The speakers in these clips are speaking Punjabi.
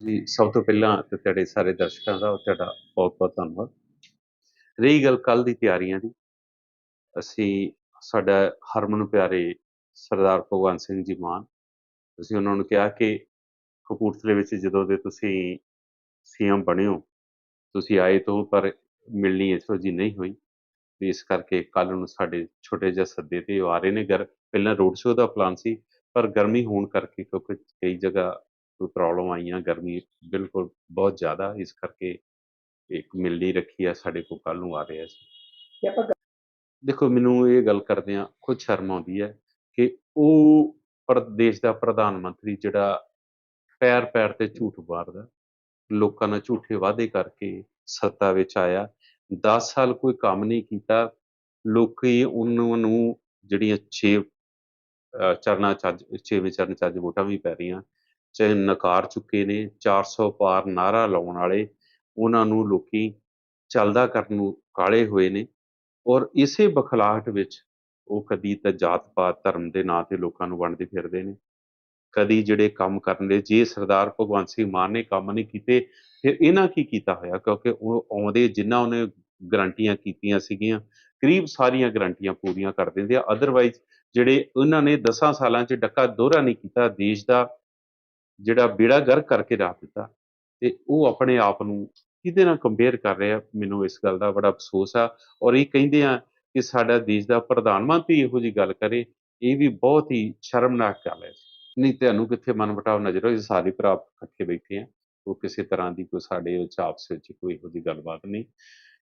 ਜੀ, ਸਭ ਤੋਂ ਪਹਿਲਾਂ ਤੇ ਤੁਹਾਡੇ ਸਾਰੇ ਦਰਸ਼ਕਾਂ ਦਾ ਤੁਹਾਡਾ ਬਹੁਤ ਬਹੁਤ ਧੰਨਵਾਦ। ਰਹੀ ਗੱਲ ਕੱਲ ਦੀ ਤਿਆਰੀਆਂ ਦੀ, ਅਸੀਂ ਸਾਡਾ ਹਰਮਨ ਪਿਆਰੇ ਸਰਦਾਰ ਭਗਵੰਤ ਸਿੰਘ ਜੀ ਮਾਨ ਅਸੀਂ ਉਹਨਾਂ ਨੂੰ ਕਿਹਾ ਕਿ ਕਪੂਰਥਲੇ ਵਿੱਚ ਜਦੋਂ ਦੇ ਤੁਸੀਂ ਸੀਐਮ ਬਣੇ ਹੋ, ਤੁਸੀਂ ਆਏ ਤੋਂ ਪਰ ਮਿਲਣੀ ਇਥੋਂ ਜੀ ਨਹੀਂ ਹੋਈ। ਤੇ ਇਸ ਕਰਕੇ ਕੱਲ ਨੂੰ ਸਾਡੇ ਛੋਟੇ ਜਿਹੇ ਸੱਦੇ ਤੇ ਉਹ ਆ ਰਹੇ ਨੇ। ਗਰ ਪਹਿਲਾਂ ਰੋਡ ਸ਼ੋਅ ਦਾ ਪਲਾਨ ਸੀ, ਪਰ ਗਰਮੀ ਹੋਣ ਕਰਕੇ ਕਿਉਂਕਿ ਕਈ ਜਗ੍ਹਾ ਕੋਈ ਪ੍ਰੋਬਲਮ ਆਈਆਂ ਗਰਮੀ ਬਿਲਕੁਲ ਬਹੁਤ ਜ਼ਿਆਦਾ ਇਸ ਕਰਕੇ ਇੱਕ ਮਿਲਣੀ ਰੱਖੀ ਆ ਸਾਡੇ ਕੋਲ ਕੱਲ ਨੂੰ ਆ ਰਿਹਾ ਸੀ ਕਿ ਆਪਾਂ ਗ- ਦੇਖੋ ਮੈਨੂੰ ਇਹ ਗੱਲ ਕਰਦੇ ਆ ਖੁਦ ਸ਼ਰਮ ਆਉਂਦੀ ਹੈ ਕਿ ਉਹ ਪ੍ਰਦੇਸ਼ ਦਾ ਪ੍ਰਧਾਨ ਮੰਤਰੀ ਜਿਹੜਾ ਪੈਰ ਪੈਰ ਤੇ ਝੂਠ ਮਾਰਦਾ ਲੋਕਾਂ ਨਾਲ ਝੂਠੇ ਵਾਅਦੇ ਕਰਕੇ ਸੱਤਾ ਵਿੱਚ ਆਇਆ 10 ਸਾਲ ਕੋਈ ਕੰਮ ਨਹੀਂ ਕੀਤਾ ਲੋਕੀ ਉਹਨਾਂ ਨੂੰ ਜਿਹੜੀਆਂ 6 ਚਰਨਾ ਚੱਜ ਛੇਵੇਂ ਚਰਨ ਚੱਜ ਵੋਟਾਂ ਵੀ ਪੈ ਰਹੀਆਂ ਚਾਹੇ ਨਕਾਰ ਚੁੱਕੇ ਨੇ 400 ਪਾਰ ਨਾਰਾ ਲਾਉਣ ਵਾਲੇ, ਉਹਨਾਂ ਨੂੰ ਲੋਕੀ ਚੱਲਦਾ ਕਰਨ ਨੂੰ ਕਾਲੇ ਹੋਏ ਨੇ ਔਰ ਇਸੇ ਬਖਲਾਹਟ ਵਿੱਚ ਉਹ ਕਦੀ ਤਾਂ ਜਾਤ ਪਾਤ ਧਰਮ ਦੇ ਨਾਂ ਤੇ ਲੋਕਾਂ ਨੂੰ ਵੰਡਦੇ ਫਿਰਦੇ ਨੇ। ਕਦੀ ਜਿਹੜੇ ਕੰਮ ਕਰਨ ਦੇ, ਜੇ ਸਰਦਾਰ ਭਗਵੰਤ ਸਿੰਘ ਮਾਨ ਨੇ ਕੰਮ ਨਹੀਂ ਕੀਤੇ, ਫਿਰ ਇਹਨਾਂ ਕੀ ਕੀਤਾ ਹੋਇਆ? ਕਿਉਂਕਿ ਉਹ ਆਉਂਦੇ ਜਿਨ੍ਹਾਂ ਉਹਨੇ ਗਰੰਟੀਆਂ ਕੀਤੀਆਂ ਸੀਗੀਆਂ, ਕਰੀਬ ਸਾਰੀਆਂ ਗਰੰਟੀਆਂ ਪੂਰੀਆਂ ਕਰ ਦਿੰਦੇ ਆ। ਅਦਰਵਾਈਜ਼ ਜਿਹੜੇ ਉਹਨਾਂ ਨੇ 10 ਸਾਲਾਂ 'ਚ ਡੱਕਾ ਦੋਹਰਾ ਨਹੀਂ ਕੀਤਾ, ਦੇਸ਼ ਦਾ ਜਿਹੜਾ ਬੇੜਾ ਗਰਕ ਕਰਕੇ ਰੱਖ ਦਿੱਤਾ ਤੇ ਉਹ ਆਪਣੇ ਆਪ ਨੂੰ ਕਿਹਦੇ ਨਾਲ ਕੰਪੇਅਰ ਕਰ ਰਿਹਾ, ਮੈਨੂੰ ਇਸ ਗੱਲ ਦਾ ਬੜਾ ਅਫਸੋਸ ਆ ਔਰ ਇਹ ਕਹਿੰਦੇ ਆ ਕਿ ਸਾਡਾ ਦੇਸ਼ ਦਾ ਪ੍ਰਧਾਨ ਮੰਤਰੀ ਇਹੋ ਜੀ ਗੱਲ ਕਰੇ, ਇਹ ਵੀ ਬਹੁਤ ਹੀ ਸ਼ਰਮਨਾਕ ਗੱਲ ਹੈ। ਨਹੀਂ, ਤੁਹਾਨੂੰ ਕਿੱਥੇ ਮਨ ਨਜ਼ਰ ਆਏ ਸਾਰੇ ਭਰਾ ਇਕੱਠੇ ਬੈਠੇ ਆ, ਉਹ ਕਿਸੇ ਤਰ੍ਹਾਂ ਦੀ ਕੋਈ ਸਾਡੇ ਵਿੱਚ ਆਪਸ ਵਿੱਚ ਕੋਈ ਇਹੋ ਜੀ ਗੱਲਬਾਤ ਨਹੀਂ।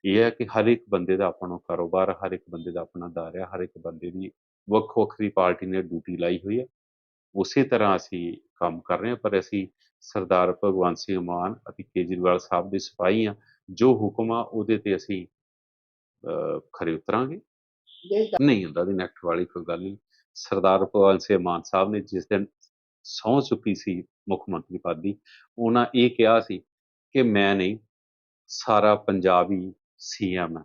ਇਹ ਹੈ ਕਿ ਹਰ ਇੱਕ ਬੰਦੇ ਦਾ ਆਪਣਾ ਕਾਰੋਬਾਰ, ਹਰ ਇੱਕ ਬੰਦੇ ਦਾ ਆਪਣਾ ਦਾਇਰਾ, ਹਰ ਇੱਕ ਬੰਦੇ ਦੀ ਵੱਖ ਵੱਖਰੀ ਪਾਰਟੀ ਨੇ ਡਿਊਟੀ ਲਾਈ ਹੋਈ ਹੈ। ਉਸੇ ਤਰ੍ਹਾਂ ਅਸੀਂ ਕੰਮ ਕਰ ਰਹੇ ਹਾਂ, ਪਰ ਅਸੀਂ ਸਰਦਾਰ ਭਗਵੰਤ ਸਿੰਘ ਮਾਨ ਅਤੇ ਕੇਜਰੀਵਾਲ ਸਾਹਿਬ ਦੇ ਸਿਪਾਹੀ ਆ ਜੋ ਹੁਕਮ ਆ ਉਹਦੇ ਤੇ ਅਸੀਂ ਖਰੇ ਉਤਰਾਂਗੇ। ਨਹੀਂ ਹੁੰਦਾ ਦੀ ਨੈਕਟ ਵਾਲੀ ਕੋਈ ਗੱਲ ਨਹੀਂ। ਸਰਦਾਰ ਭਗਵੰਤ ਸਿੰਘ ਮਾਨ ਸਾਹਿਬ ਨੇ ਜਿਸ ਦਿਨ ਸਹੁੰ ਚੁੱਕੀ ਸੀ ਮੁੱਖ ਮੰਤਰੀ ਪਦ ਦੀ, ਉਹਨਾਂ ਇਹ ਕਿਹਾ ਸੀ ਕਿ ਮੈਂ ਨਹੀਂ, ਸਾਰਾ ਪੰਜਾਬੀ ਹੀ ਸੀਐਮ ਹੈ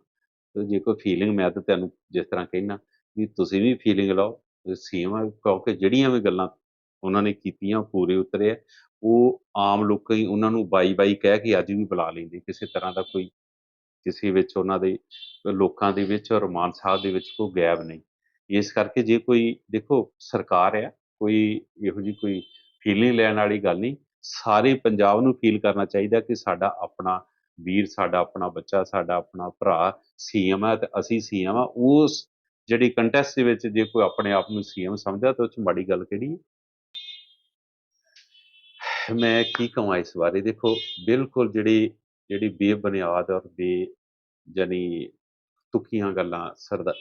ਤੇ ਜੇ ਕੋਈ ਫੀਲਿੰਗ ਮੈਂ ਤਾਂ ਤੁਹਾਨੂੰ ਜਿਸ ਤਰ੍ਹਾਂ ਕਹਿਣਾ ਵੀ ਤੁਸੀਂ ਵੀ ਫੀਲਿੰਗ ਲਓ ਸੀਐਮ ਹੈ ਕਿਉਂਕਿ ਜਿਹੜੀਆਂ ਵੀ ਗੱਲਾਂ ਉਹਨਾਂ ਨੇ ਕੀਤੀਆਂ ਪੂਰੇ ਉਤਰੇ ਆ। ਉਹ ਆਮ ਲੋਕਾਂ ਹੀ ਉਹਨਾਂ ਨੂੰ ਬਾਈ ਬਾਈ ਕਹਿ ਕੇ ਅੱਜ ਵੀ ਬੁਲਾ ਲੈਂਦੇ, ਕਿਸੇ ਤਰ੍ਹਾਂ ਦਾ ਕੋਈ ਕਿਸੇ ਵਿੱਚ ਉਹਨਾਂ ਦੇ ਲੋਕਾਂ ਦੇ ਵਿੱਚ ਔਰ ਮਾਨ ਸਾਹਿਬ ਦੇ ਵਿੱਚ ਕੋਈ ਗੈਬ ਨਹੀਂ। ਇਸ ਕਰਕੇ ਜੇ ਕੋਈ, ਦੇਖੋ, ਸਰਕਾਰ ਆ, ਕੋਈ ਇਹੋ ਜੀ ਕੋਈ ਫੀਲਿੰਗ ਲੈਣ ਵਾਲੀ ਗੱਲ ਨਹੀਂ। ਸਾਰੇ ਪੰਜਾਬ ਨੂੰ ਫੀਲ ਕਰਨਾ ਚਾਹੀਦਾ ਕਿ ਸਾਡਾ ਆਪਣਾ ਵੀਰ, ਸਾਡਾ ਆਪਣਾ ਬੱਚਾ, ਸਾਡਾ ਆਪਣਾ ਭਰਾ ਸੀਐਮ ਹੈ ਤੇ ਅਸੀਂ ਸੀਐਮ ਆ। ਉਸ ਜਿਹੜੀ ਕੰਟੈਸਟ ਦੇ ਵਿੱਚ ਜੇ ਕੋਈ ਆਪਣੇ ਆਪ ਨੂੰ ਸੀਐਮ ਸਮਝਦਾ ਤਾਂ ਉਹ ਚ ਮਾੜੀ ਗੱਲ ਕਿਹੜੀ ਹੈ ਮੈਂ ਕੀ ਕਹਾਂ ਇਸ ਬਾਰੇ? ਦੇਖੋ, ਬਿਲਕੁਲ ਜਿਹੜੀ ਜਿਹੜੀ ਬੇਬੁਨਿਆਦ ਔਰ ਬੇ ਜਾਨੀ ਤੁਕੀਆਂ ਗੱਲਾਂ ਸਰਦਾ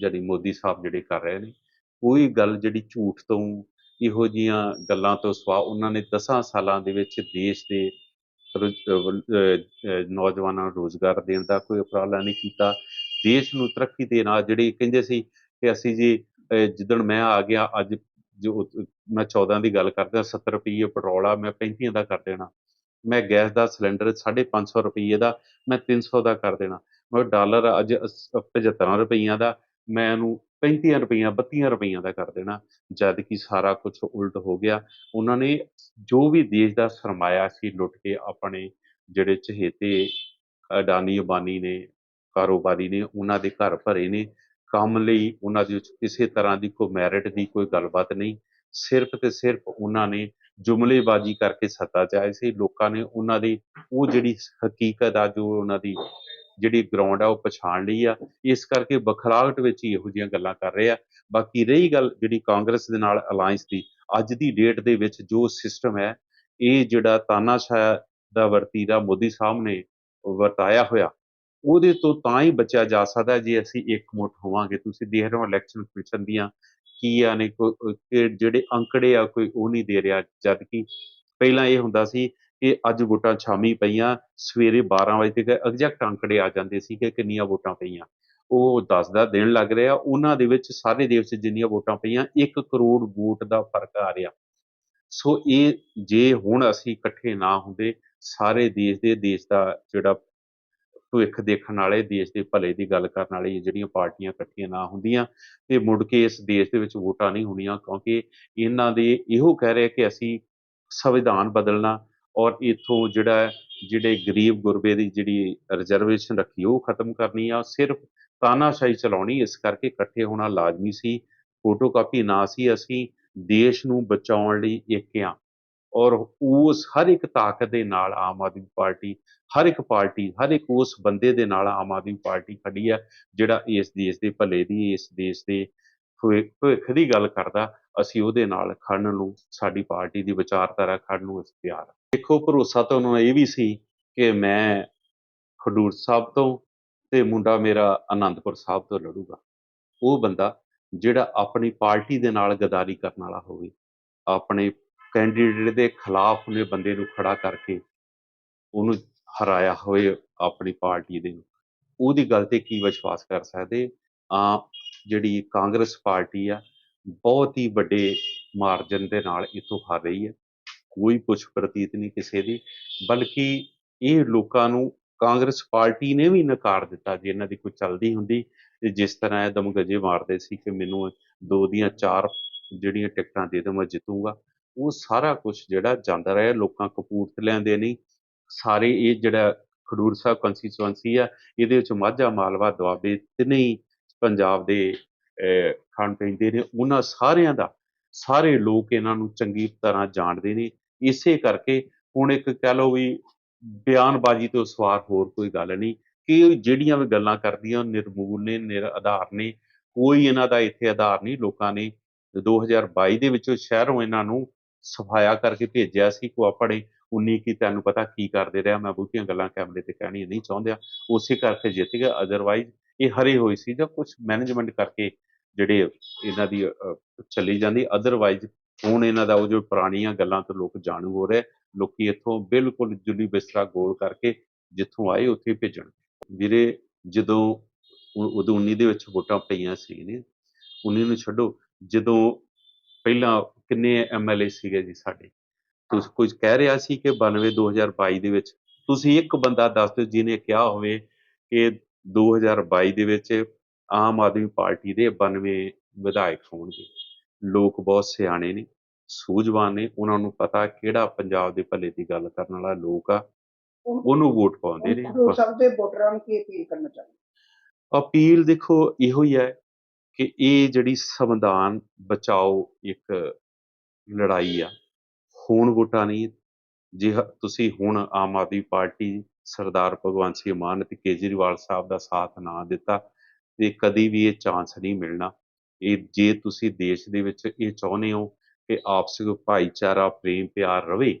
ਜਿਹੜੀ ਮੋਦੀ ਸਾਹਿਬ ਜਿਹੜੇ ਕਰ ਰਹੇ ਨੇ ਕੋਈ ਗੱਲ ਜਿਹੜੀ ਝੂਠ ਤੋਂ ਇਹੋ ਜੀਆਂ ਗੱਲਾਂ ਤੋਂ ਸਵਾ ਉਹਨਾਂ ਨੇ 10 ਸਾਲਾਂ ਦੇ ਵਿੱਚ ਦੇਸ਼ ਦੇ ਰੁਜ਼- ਨੌਜਵਾਨਾਂ ਨੂੰ ਰੋਜ਼ਗਾਰ ਦੇਣ ਦਾ ਕੋਈ ਉਪਰਾਲਾ ਨਹੀਂ ਕੀਤਾ। ਦੇਸ਼ ਨੂੰ ਤਰੱਕੀ ਦੇ ਨਾਲ ਜਿਹੜੀ ਕਹਿੰਦੇ ਸੀ ਕਿ ਅਸੀਂ ਜੀ ਜਿੱਦਣ ਮੈਂ ਆ ਗਿਆ, ਅੱਜ ਜੋ ਮੈਂ 14 ਦੀ ਗੱਲ ਕਰਦਾ 70 ਰੁਪਏ ਪੈਟਰੋਲ ਆ, ਮੈਂ 35 ਦਾ ਕਰ ਦੇਣਾ। ਮੈਂ ਗੈਸ ਦਾ ਸਿਲੰਡਰ 550 ਰੁਪਏ ਦਾ, ਮੈਂ 300 ਦਾ ਕਰ ਦੇਣਾ। ਮੈਂ ਡਾਲਰ ਅੱਜ ਅਸ- 75 ਰੁਪਈਆਂ ਦਾ, ਮੈਂ ਇਹਨੂੰ 35 ਰੁਪਈਆ 32 ਰੁਪਈਆਂ ਦਾ ਕਰ ਦੇਣਾ। ਜਦ ਕਿ ਸਾਰਾ ਕੁਝ ਉਲਟ ਹੋ ਗਿਆ। ਉਹਨਾਂ ਨੇ ਜੋ ਵੀ ਦੇਸ਼ ਦਾ ਸਰਮਾਇਆ ਸੀ, ਲੁੱਟ ਕੇ ਆਪਣੇ ਜਿਹੜੇ ਚਹੇਤੇ ਅਡਾਨੀ ਅਬਾਨੀ ਨੇ, ਕਾਰੋਬਾਰੀ ਨੇ, ਉਹਨਾਂ ਦੇ ਘਰ ਭਰੇ ਨੇ, ਕੰਮ ਲਈ ਉਹਨਾਂ ਦੇ ਵਿੱਚ ਕਿਸੇ ਤਰ੍ਹਾਂ ਦੀ ਕੋਈ ਮੈਰਿਟ ਦੀ ਕੋਈ ਗੱਲਬਾਤ ਨਹੀਂ। ਸਿਰਫ ਤੇ ਸਿਰਫ ਉਹਨਾਂ ਨੇ ਜੁਮਲੇਬਾਜ਼ੀ ਕਰਕੇ ਸੱਤਾ 'ਚ ਆਏ ਸੀ। ਲੋਕਾਂ ਨੇ ਉਹਨਾਂ ਦੀ, ਉਹ ਜਿਹੜੀ ਹਕੀਕਤ ਆ, ਜੋ ਉਹਨਾਂ ਦੀ ਜਿਹੜੀ ਗਰਾਊਂਡ ਆ, ਉਹ ਪਛਾਣ ਲਈ ਆ। ਇਸ ਕਰਕੇ ਬਖਲਾਹਟ ਵਿੱਚ ਹੀ ਇਹੋ ਜਿਹੀਆਂ ਗੱਲਾਂ ਕਰ ਰਹੇ ਆ। ਬਾਕੀ ਰਹੀ ਗੱਲ ਜਿਹੜੀ ਕਾਂਗਰਸ ਦੇ ਨਾਲ ਅਲਾਈਅੰਸ ਦੀ, ਅੱਜ ਦੀ ਡੇਟ ਦੇ ਵਿੱਚ ਜੋ ਸਿਸਟਮ ਹੈ, ਇਹ ਜਿਹੜਾ ਤਾਨਾਸ਼ਾਹ ਦਾ ਵਰਤੀਰਾ ਮੋਦੀ ਸਾਹਿਬ ਨੇ ਵਰਤਾਇਆ ਹੋਇਆ, ਉਹਦੇ ਤੋਂ ਤਾਂ ਹੀ ਬਚਿਆ ਜਾ ਸਕਦਾ ਜੇ ਅਸੀਂ ਇੱਕ ਮੁੱਠ ਹੋਵਾਂਗੇ। ਤੁਸੀਂ ਦੇਖ ਰਹੇ ਹੋ ਇਲੈਕਸ਼ਨ ਕਮਿਸ਼ਨ ਦੀਆਂ ਕੀ ਆ ਨੇ ਜਿਹੜੇ ਅੰਕੜੇ ਆ ਕੋਈ ਉਹ ਨਹੀਂ ਦੇ ਰਿਹਾ। ਜਦ ਕਿ ਪਹਿਲਾਂ ਇਹ ਹੁੰਦਾ ਸੀ ਕਿ ਅੱਜ ਵੋਟਾਂ ਛਾਮੀ ਪਈਆਂ, ਸਵੇਰੇ 12 ਵਜੇ ਤੱਕ ਐਗਜ਼ੈਕਟ ਅੰਕੜੇ ਆ ਜਾਂਦੇ ਸੀ ਕਿ ਕਿੰਨੀਆਂ ਵੋਟਾਂ ਪਈਆਂ। ਉਹ 10 ਦਾ ਦਿਨ ਲੱਗ ਰਿਹਾ। ਉਹਨਾਂ ਦੇ ਵਿੱਚ ਸਾਰੇ ਦੇਸ਼ 'ਚ ਜਿੰਨੀਆਂ ਵੋਟਾਂ ਪਈਆਂ 1 ਕਰੋੜ ਵੋਟ ਦਾ ਫ਼ਰਕ ਆ ਰਿਹਾ। ਸੋ ਇਹ ਜੇ ਹੁਣ ਅਸੀਂ ਇਕੱਠੇ ਨਾ ਹੁੰਦੇ, ਸਾਰੇ ਦੇਸ਼ ਦੇ, ਦੇਸ਼ ਦਾ ਜਿਹੜਾ ਭਵਿੱਖ ਦੇਖਣ ਵਾਲੇ ਦੇਸ਼ ਦੇ ਭਲੇ ਦੀ ਗੱਲ ਕਰਨ ਵਾਲੀ ਜਿਹੜੀਆਂ ਪਾਰਟੀਆਂ ਇਕੱਠੀਆਂ ਨਾ ਹੁੰਦੀਆਂ ਤੇ ਮੁੜ ਕੇ ਇਸ ਦੇਸ਼ ਦੇ ਵਿੱਚ ਵੋਟਾਂ ਨਹੀਂ ਹੋਣੀਆਂ, ਕਿਉਂਕਿ ਇਹਨਾਂ ਦੇ ਇਹੋ ਕਹਿ ਰਹੇ ਕਿ ਅਸੀਂ ਸੰਵਿਧਾਨ ਬਦਲਣਾ ਔਰ ਇੱਥੋਂ ਜਿਹੜਾ ਜਿਹੜੇ ਗਰੀਬ ਗੁਰਬੇ ਦੀ ਜਿਹੜੀ ਰਿਜ਼ਰਵੇਸ਼ਨ ਰੱਖੀ ਉਹ ਖਤਮ ਕਰਨੀ ਆ, ਸਿਰਫ ਤਾਨਾਸ਼ਾਹੀ ਚਲਾਉਣੀ, ਇਸ ਕਰਕੇ ਇਕੱਠੇ ਹੋਣਾ ਲਾਜ਼ਮੀ ਸੀ ਫੋਟੋਕਾਪੀ ਨਾ ਸੀ ਅਸੀਂ, ਦੇਸ਼ ਨੂੰ ਬਚਾਉਣ ਲਈ ਇੱਕ ਆ। ਔਰ ਉਸ ਹਰ ਇੱਕ ਤਾਕਤ ਦੇ ਨਾਲ ਆਮ ਆਦਮੀ ਪਾਰਟੀ, ਹਰ ਇੱਕ ਪਾਰਟੀ, ਹਰ ਇੱਕ ਉਸ ਬੰਦੇ ਦੇ ਨਾਲ ਆਮ ਆਦਮੀ ਪਾਰਟੀ ਖੜੀ ਆ ਜਿਹੜਾ ਇਸ ਦੇਸ਼ ਦੇ ਭਲੇ ਦੀ, ਇਸ ਦੇਸ਼ ਦੇ ਭਵਿ- ਭਵਿੱਖ ਦੀ ਗੱਲ ਕਰਦਾ, ਅਸੀਂ ਉਹਦੇ ਨਾਲ ਖੜਨ ਨੂੰ, ਸਾਡੀ ਪਾਰਟੀ ਦੀ ਵਿਚਾਰਧਾਰਾ ਖੜਨ ਨੂੰ ਅਸੀਂ ਤਿਆਰ ਹਾਂ। ਦੇਖੋ, ਭਰੋਸਾ ਤਾਂ ਉਹਨਾਂ ਇਹ ਵੀ ਸੀ ਕਿ ਮੈਂ ਖਡੂਰ ਸਾਹਿਬ ਤੋਂ ਤੇ ਮੁੰਡਾ ਮੇਰਾ ਆਨੰਦਪੁਰ ਸਾਹਿਬ ਤੋਂ ਲੜੂਗਾ। ਉਹ ਬੰਦਾ ਜਿਹੜਾ ਆਪਣੀ ਪਾਰਟੀ ਦੇ ਨਾਲ ਗਦਾਰੀ ਕਰਨ ਵਾਲਾ ਹੋਵੇ, ਆਪਣੇ ਕੈਂਡੀਡੇਟ ਦੇ ਖਿਲਾਫ ਉਹਨੇ ਬੰਦੇ ਨੂੰ ਖੜਾ ਕਰਕੇ ਉਹਨੂੰ ਹਰਾਇਆ ਹੋਏ ਆਪਣੀ ਪਾਰਟੀ ਦੇ ਉਹਦੀ ਗੱਲ ਤੇ ਕੀ ਵਿਸ਼ਵਾਸ ਕਰ ਸਕਦੇ? ਆ ਜਿਹੜੀ ਕਾਂਗਰਸ ਪਾਰਟੀ ਆ, ਬਹੁਤ ਹੀ ਵੱਡੇ ਮਾਰਜਨ ਦੇ ਨਾਲ ਇਥੋਂ ਹਾਰ ਰਹੀ ਹੈ। ਕੋਈ ਪੁੱਛ ਪ੍ਰਤੀਤ ਨਹੀਂ ਕਿਸੇ ਦੀ, ਬਲਕਿ ਇਹ ਲੋਕਾਂ ਨੂੰ ਕਾਂਗਰਸ ਪਾਰਟੀ ਨੇ ਵੀ ਨਕਾਰ ਦਿੱਤਾ ਜੇ ਇਹਨਾਂ ਦੀ ਕੋਈ ਚੱਲਦੀ ਹੁੰਦੀ। ਤੇ ਜਿਸ ਤਰ੍ਹਾਂ ਇਹ ਦਮਗਜੇ ਮਾਰਦੇ ਸੀ ਕਿ ਮੈਨੂੰ ਦੋ ਦੀਆਂ ਚਾਰ ਜਿਹੜੀਆਂ ਟਿਕਟਾਂ ਦੇ ਦੋ ਮੈਂ ਜਿੱਤੂਗਾ। ਉਹ ਸਾਰਾ ਕੁਝ ਜਿਹੜਾ ਜਾਂਦਾ ਰਿਹਾ, ਲੋਕਾਂ ਕਪੂਰਥਲਿਆਂ ਦੇ ਨਹੀਂ। ਸਾਰੇ ਇਹ ਜਿਹੜਾ ਖਡੂਰ ਸਾਹਿਬ ਕੰਸਟੀਚੁਐਂਸੀ ਆ, ਇਹਦੇ ਵਿੱਚ ਮਾਝਾ ਮਾਲਵਾ ਦੁਆਬੇ ਤਿੰਨੇ ਹੀ ਪੰਜਾਬ ਦੇ ਖਾਣ ਪੈਂਦੇ ਨੇ। ਉਹਨਾਂ ਸਾਰਿਆਂ ਦਾ, ਸਾਰੇ ਲੋਕ ਇਹਨਾਂ ਨੂੰ ਚੰਗੀ ਤਰ੍ਹਾਂ ਜਾਣਦੇ ਨੇ। ਇਸੇ ਕਰਕੇ ਹੁਣ ਇੱਕ ਕਹਿ ਲਓ ਵੀ ਬਿਆਨਬਾਜ਼ੀ ਤੋਂ ਸਵਾਰ ਹੋਰ ਕੋਈ ਗੱਲ ਨਹੀਂ। ਕਿ ਜਿਹੜੀਆਂ ਵੀ ਗੱਲਾਂ ਕਰਦੀਆਂ ਨਿਰਮੂਲ ਨੇ ਨਿਰ ਆਧਾਰ ਨੇ। ਕੋਈ ਇਹਨਾਂ ਦਾ ਇੱਥੇ ਆਧਾਰ ਨਹੀਂ, ਲੋਕਾਂ ਨੇ। 2022 ਦੇ ਵਿੱਚੋਂ ਸ਼ਹਿਰੋਂ ਇਹਨਾਂ ਨੂੰ ਸਫਾਇਆ ਕਰਕੇ ਭੇਜਿਆ ਸੀ ਕੋ ਆਪਣੇ 19 ਕੀ ਤੁਹਾਨੂੰ ਪਤਾ ਕੀ ਕਰਦੇ ਰਿਹਾ ਮੈਂ ਬਹੁਤੀਆਂ ਗੱਲਾਂ ਕੈਮਰੇ ਤੇ ਕਹਿਣੀਆਂ ਨਹੀਂ ਚਾਹੁੰਦਾ ਉਸੇ ਕਰਕੇ ਜਿੱਤ ਗਿਆ ਅਦਰਵਾਈਜ਼ ਇਹ ਹਰੇ ਹੋਏ ਸੀ ਜਾਂ ਕੁਝ ਮੈਨੇਜਮੈਂਟ ਕਰਕੇ ਜਿਹੜੇ ਇਹਨਾਂ ਦੀ ਅਹ, ਚੱਲੀ ਜਾਂਦੀ। ਅਦਰਵਾਈਜ਼ ਹੁਣ ਇਹਨਾਂ ਦਾ ਉਹ ਜੋ ਪੁਰਾਣੀਆਂ ਗੱਲਾਂ ਤੋਂ ਲੋਕ ਜਾਣੂ ਹੋ ਰਹੇ ਲੋਕੀ ਇੱਥੋਂ ਬਿਲਕੁਲ ਜੁਲੀ ਬਿਸਤਰਾ ਗੋਲ ਕਰਕੇ ਜਿੱਥੋਂ ਆਏ ਉੱਥੇ ਭੇਜਣ। ਵੀਰੇ ਜਦੋਂ ਉਦੋਂ 19 ਦੇ ਵਿੱਚ ਵੋਟਾਂ ਪਈਆਂ ਸੀ ਨੇ 19 ਨੂੰ ਛੱਡੋ। ਜਦੋਂ ਪਹਿਲਾਂ ਕਿੰਨੇ ਐਮਐਲਏ ਸੀਗੇ ਜੀ ਸਾਡੇ? ਤੁਸੀਂ ਕੁਝ ਕਹਿ ਰਿਹਾ ਸੀ ਕਿ 92 2022 ਦੇ ਵਿੱਚ? ਤੁਸੀਂ ਇੱਕ ਬੰਦਾ ਦੱਸ ਦਿਓ ਜਿਹਨੇ ਕਿਹਾ ਹੋਵੇ ਕਿ 2022 ਦੇ ਵਿੱਚ ਆਮ ਆਦਮੀ ਪਾਰਟੀ ਦੇ 92 ਵਿਧਾਇਕ ਹੋਣਗੇ। ਲੋਕ ਬਹੁਤ ਸਿਆਣੇ ਨੇ ਸੂਝਵਾਨ ਨੇ ਉਹਨਾਂ ਨੂੰ ਪਤਾ ਕਿਹੜਾ ਪੰਜਾਬ ਦੇ ਭਲੇ ਦੀ ਗੱਲ ਕਰਨ ਵਾਲਾ ਲੋਕ ਆ। ਉਹਨੂੰ ਵੋਟ ਪਾਉਂਦੇ ਨੇ। ਸਾਹਿਬ ਦੇ ਵੋਟਰਾਂ ਨੂੰ ਕੀ ਅਪੀਲ ਕਰਨਾ ਚਾਹੁੰਦੇ? ਅਪੀਲ ਦੇਖੋ ਇਹੋ ਹੀ ਹੈ ਕਿ ਇਹ ਜਿਹੜੀ ਸੰਵਿਧਾਨ ਬਚਾਓ ਇੱਕ ਲੜਾਈ ਆ। ਹੁਣ ਵੋਟਾਂ ਨਹੀਂ। ਜੇ ਹ- ਤੁਸੀਂ ਹੁਣ ਆਮ ਆਦਮੀ ਪਾਰਟੀ ਸਰਦਾਰ ਭਗਵੰਤ ਸਿੰਘ ਮਾਨ ਅਤੇ ਕੇਜਰੀਵਾਲ ਸਾਹਿਬ ਦਾ ਸਾਥ ਨਾ ਦਿੱਤਾ, ਤੇ ਕਦੀ ਵੀ ਇਹ ਚਾਂਸ ਨਹੀਂ ਮਿਲਣਾ। ਇਹ, ਜੇ ਤੁਸੀਂ ਦੇਸ਼ ਦੇ ਵਿੱਚ ਇਹ ਚਾਹੁੰਦੇ ਹੋ ਕਿ ਆਪਸੀ ਭਾਈਚਾਰਾ, ਪ੍ਰੇਮ, ਪਿਆਰ ਰਵੇ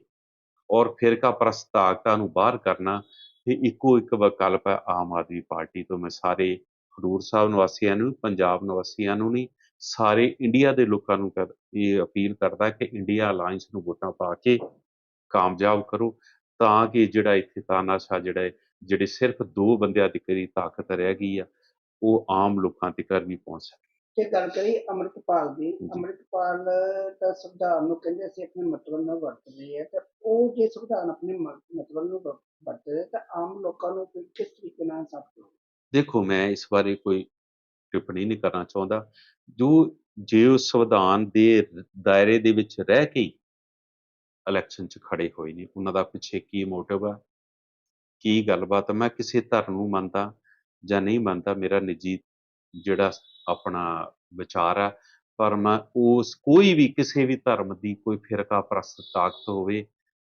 ਔਰ ਫਿਰਕਾ ਪ੍ਰਸਤ ਤਾਕਤਾਂ ਨੂੰ ਬਾਹਰ ਕਰਨਾ ਇਹ ਇੱਕੋ ਇੱਕ ਵਿਕਲਪ ਹੈ ਆਮ ਆਦਮੀ ਪਾਰਟੀ ਤੋਂ। ਮੈਂ ਸਾਰੇ ਖਡੂਰ ਸਾਹਿਬ ਨਿਵਾਸੀਆਂ ਨੂੰ, ਪੰਜਾਬ ਨਿਵਾਸੀਆਂ ਨੂੰ ਨਹੀਂ ਸਾਰੇ ਇੰਡੀਆ ਦੇ ਲੋਕਾਂ ਨੂੰ ਕਰ- ਇਹ ਅਪੀਲ ਕਰਦਾ ਕਿ ਇੰਡੀਆ ਅਲਾਈਅੰਸ ਨੂੰ ਵੋਟਾਂ ਪਾ ਕੇ ਕਾਮਯਾਬ ਕਰੋ ਤਾਂ ਕਿ ਜਿਹੜਾ ਇੱਥੇ ਤਾਨਾਸ਼ਾਹ ਜਿਹੜਾ ਜਿਹੜੇ ਸਿਰਫ ਦੋ ਬੰਦਿਆਂ ਦੀ ਕਰੀ ਤਾਕਤ ਰਹਿ ਗਈ ਆ ਉਹ ਆਮ ਲੋਕਾਂ ਤੱਕ ਵੀ ਪਹੁੰਚ ਸਕੇ ਜੇ ਗੱਲ ਕਰੀ ਅੰਮ੍ਰਿਤਪਾਲ ਦੀ। ਅੰਮ੍ਰਿਤਪਾਲ ਦਾ ਸੰਵਿਧਾਨ ਨੂੰ ਕਹਿੰਦੇ ਅਸੀਂ ਆਪਣੇ ਮਤਲਬ ਨਾਲ ਵਰਤਦੇ ਆ ਤੇ ਉਹ ਜੇ ਸੰਵਿਧਾਨ ਆਪਣੇ ਮਤਲਬ ਨੂੰ ਵਰ- ਵਰਤਦੇ ਤਾਂ ਆਮ ਲੋਕਾਂ ਨੂੰ ਕਿਸ ਤਰੀਕੇ ਨਾਲ ਸਾਥ ਦੇਖੋ ਮੈਂ ਇਸ ਬਾਰੇ ਕੋਈ ਟਿੱਪਣੀ ਨਹੀਂ ਕਰਨਾ ਚਾਹੁੰਦਾ। ਜੋ, ਜੇ ਉਹ ਸੰਵਿਧਾਨ ਦੇ ਦਾਇਰੇ ਦੇ ਵਿੱਚ ਰਹਿ ਕੇ ਇਲੈਕਸ਼ਨ 'ਚ ਖੜੇ ਹੋਏ ਨੇ, ਉਹਨਾਂ ਦਾ ਪਿੱਛੇ ਕੀ ਮੋਟਿਵ ਆ? ਕੀ ਗੱਲਬਾਤ ਮੈਂ ਕਿਸੇ ਧਰਮ ਨੂੰ ਮੰਨਦਾ ਜਾਂ ਨਹੀਂ ਮੰਨਦਾ, ਮੇਰਾ ਨਿੱਜੀ ਜਿਹੜਾ ਆਪਣਾ ਵਿਚਾਰ ਆ, ਪਰ ਮੈਂ ਉਸ ਕੋਈ ਵੀ ਕਿਸੇ ਵੀ ਧਰਮ ਦੀ ਕੋਈ ਫਿਰਕਾ ਪ੍ਰਸਤ ਤਾਕਤ ਹੋਵੇ,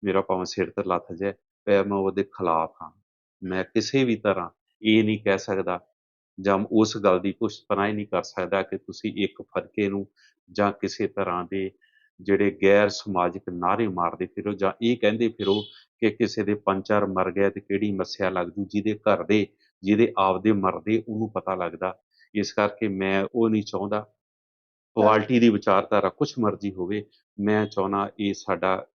ਮੇਰਾ ਭਾਵੇਂ ਸਿਰ ਤੇ ਲੱਥ ਜਾਏ ਤੇ ਮੈਂ ਉਹਦੇ ਖਿਲਾਫ ਹਾਂ। ਮੈਂ ਕਿਸੇ ਵੀ ਤਰ੍ਹਾਂ ਇਹ ਨਹੀਂ ਕਹਿ ਸਕਦਾ ਜਾਂ ਉਸ ਗੱਲ ਦੀ ਪੁਸ਼ਤਪਨਾ ਹੀ ਨਹੀਂ ਕਰ ਸਕਦਾ ਕਿ ਤੁਸੀਂ ਇੱਕ ਫਰਕੇ ਨੂੰ ਜਾਂ ਕਿਸੇ ਤਰ੍ਹਾਂ ਦੇ ਜਿਹੜੇ ਗੈਰ ਸਮਾਜਿਕ ਨਾਅਰੇ ਮਾਰਦੇ ਫਿਰੋ ਜਾਂ ਇਹ ਕਹਿੰਦੇ ਫਿਰੋ ਕਿ ਕਿਸੇ ਦੇ ਪੰਚਰ ਮਰ ਗਿਆ ਤੇ ਕਿਹੜੀ ਮੱਸਿਆ ਲੱਗ ਜੂ, ਜਿਹਦੇ ਘਰ ਦੇ, ਜਿਹਦੇ ਆਪਦੇ ਮਰਦੇ ਉਹਨੂੰ ਪਤਾ ਲੱਗਦਾ। ਇਸ ਕਰਕੇ ਮੈਂ ਉਹ ਨਹੀਂ ਚਾਹੁੰਦਾ। ਕੁਆਲਿਟੀ ਦੀ ਵਿਚਾਰਧਾਰਾ ਕੁਛ ਮਰਜ਼ੀ ਹੋਵੇ, ਮੈਂ ਚਾਹੁੰਦਾ ਇਹ ਸਾਡਾ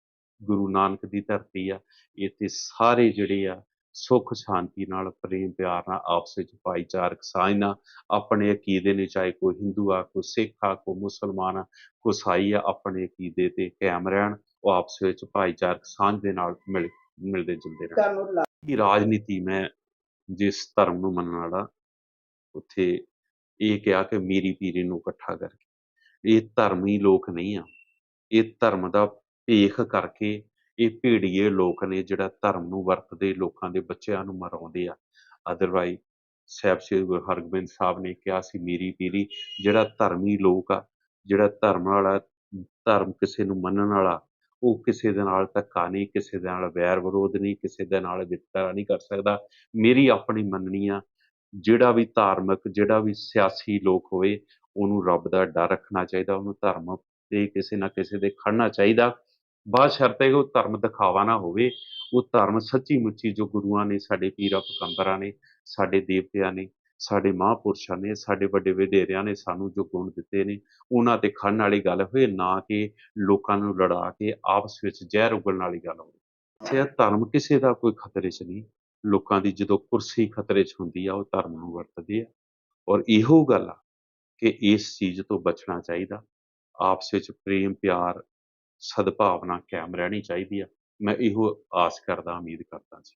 ਗੁਰੂ ਨਾਨਕ ਦੀ ਧਰਤੀ ਆ, ਇੱਥੇ ਸਾਰੇ ਜਿਹੜੇ ਆ ਸੁੱਖ ਸ਼ਾਂਤੀ ਨਾਲ ਪ੍ਰੇਮ ਪਿਆਰ ਨਾਲ ਆਪਸ ਵਿੱਚ ਭਾਈਚਾਰਕ ਸਾਂਝ ਨਾਲ ਆਪਣੇ ਅਕੀਦੇ ਨੇ ਚਾਹੇ ਕੋਈ ਹਿੰਦੂ ਆ ਕੋਈ ਸਿੱਖ ਆ ਕੋਈ ਮੁਸਲਮਾਨ ਆ ਕੋਈ ਈਸਾਈ ਆ ਆਪਣੇ ਅਕੀਦੇ ਤੇ ਕਾਇਮ ਰਹਿਣ ਉਹ ਆਪਸ ਵਿੱਚ ਭਾਈਚਾਰਕ ਸਾਂਝ ਦੇ ਨਾਲ ਮਿਲ ਮਿਲਦੇ ਜੁਲਦੇ ਰਹਿਣ। ਕਿ ਰਾਜਨੀਤੀ ਮੈਂ ਜਿਸ ਧਰਮ ਨੂੰ ਮੰਨਣ ਵਾਲਾ ਉੱਥੇ ਇਹ ਕਿਹਾ ਕਿ ਮੀਰੀ ਪੀਰੀ ਨੂੰ ਇਕੱਠਾ ਕਰਕੇ। ਇਹ ਧਰਮੀ ਲੋਕ ਨਹੀਂ ਆ। ਇਹ ਧਰਮ ਦਾ ਭੇਖ ਕਰਕੇ ਇਹ ਭੇੜੀਏ ਲੋਕ ਨੇ ਜਿਹੜਾ ਧਰਮ ਨੂੰ ਵਰਤਦੇ, ਲੋਕਾਂ ਦੇ ਬੱਚਿਆਂ ਨੂੰ ਮਰਾਉਂਦੇ ਆ। ਅਦਰਵਾਈਜ਼ ਸਾਹਿਬ ਸ੍ਰੀ ਗੁਰੂ ਹਰਗੋਬਿੰਦ ਸਾਹਿਬ ਨੇ ਕਿਹਾ ਸੀ ਮੇਰੀ ਪੀਰੀ ਜਿਹੜਾ ਧਰਮੀ ਲੋਕ ਆ, ਜਿਹੜਾ ਧਰਮ ਵਾਲਾ, ਧਰਮ ਕਿਸੇ ਨੂੰ ਮੰਨਣ ਵਾਲਾ, ਉਹ ਕਿਸੇ ਦੇ ਨਾਲ ਧੱਕਾ ਨਹੀਂ, ਕਿਸੇ ਦੇ ਨਾਲ ਵੈਰ ਵਿਰੋਧ ਨਹੀਂ, ਕਿਸੇ ਦੇ ਨਾਲ ਵਿਤਕਰਾ ਨਹੀਂ ਕਰ ਸਕਦਾ। ਮੇਰੀ ਆਪਣੀ ਮੰਨਣੀ ਆ, ਜਿਹੜਾ ਵੀ ਧਾਰਮਿਕ, ਜਿਹੜਾ ਵੀ ਸਿਆਸੀ ਲੋਕ ਹੋਵੇ, ਉਹਨੂੰ ਰੱਬ ਦਾ ਡਰ ਰੱਖਣਾ ਚਾਹੀਦਾ, ਉਹਨੂੰ ਧਰਮ ਤੇ ਕਿਸੇ ਨਾ ਕਿਸੇ ਦੇ ਖੜਨਾ ਚਾਹੀਦਾ। ਬਾਅਦ ਸ਼ਰਤੇ ਕਿ ਉਹ ਧਰਮ ਦਿਖਾਵਾ ਨਾ ਹੋਵੇ, ਉਹ ਧਰਮ ਸੱਚੀ ਮੁੱਚੀ ਜੋ ਗੁਰੂਆਂ ਨੇ, ਸਾਡੇ ਪੀਰਾਂ ਪਕੰਬਰਾਂ ਨੇ, ਸਾਡੇ ਦੇਵਤਿਆਂ ਨੇ, ਸਾਡੇ ਮਹਾਂਪੁਰਸ਼ਾਂ ਨੇ, ਸਾਡੇ ਵੱਡੇ ਵਡੇਰਿਆਂ ਨੇ ਸਾਨੂੰ ਜੋ ਗੁਣ ਦਿੱਤੇ ਨੇ, ਉਹਨਾਂ ਤੇ ਖੜਨ ਵਾਲੀ ਗੱਲ ਹੋਏ, ਨਾ ਕਿ ਲੋਕਾਂ ਨੂੰ ਲੜਾ ਕੇ ਆਪਸ ਵਿੱਚ ਜ਼ਹਿਰ ਉਗਲਣ ਵਾਲੀ ਗੱਲ ਹੋਵੇ। ਸੇ ਧਰਮ ਕਿਸੇ ਦਾ ਕੋਈ ਖਤਰੇ 'ਚ ਨਹੀਂ। ਲੋਕਾਂ ਦੀ ਜਦੋਂ ਕੁਰਸੀ ਖਤਰੇ 'ਚ ਹੁੰਦੀ ਆ, ਉਹ ਧਰਮ ਨੂੰ ਵਰਤਦੇ ਆ। ਔਰ ਇਹੋ ਗੱਲ ਆ ਕਿ ਇਸ ਚੀਜ਼ ਤੋਂ ਬਚਣਾ ਚਾਹੀਦਾ। ਆਪਸ ਵਿੱਚ ਪ੍ਰੇਮ, ਪਿਆਰ ਸਦਭਾਵਨਾ ਕਾਇਮ ਰਹਿਣੀ ਚਾਹੀਦੀ ਆ। ਮੈਂ ਇਹੋ ਆਸ ਕਰਦਾ ਉਮੀਦ ਕਰਦਾ ਜੀ।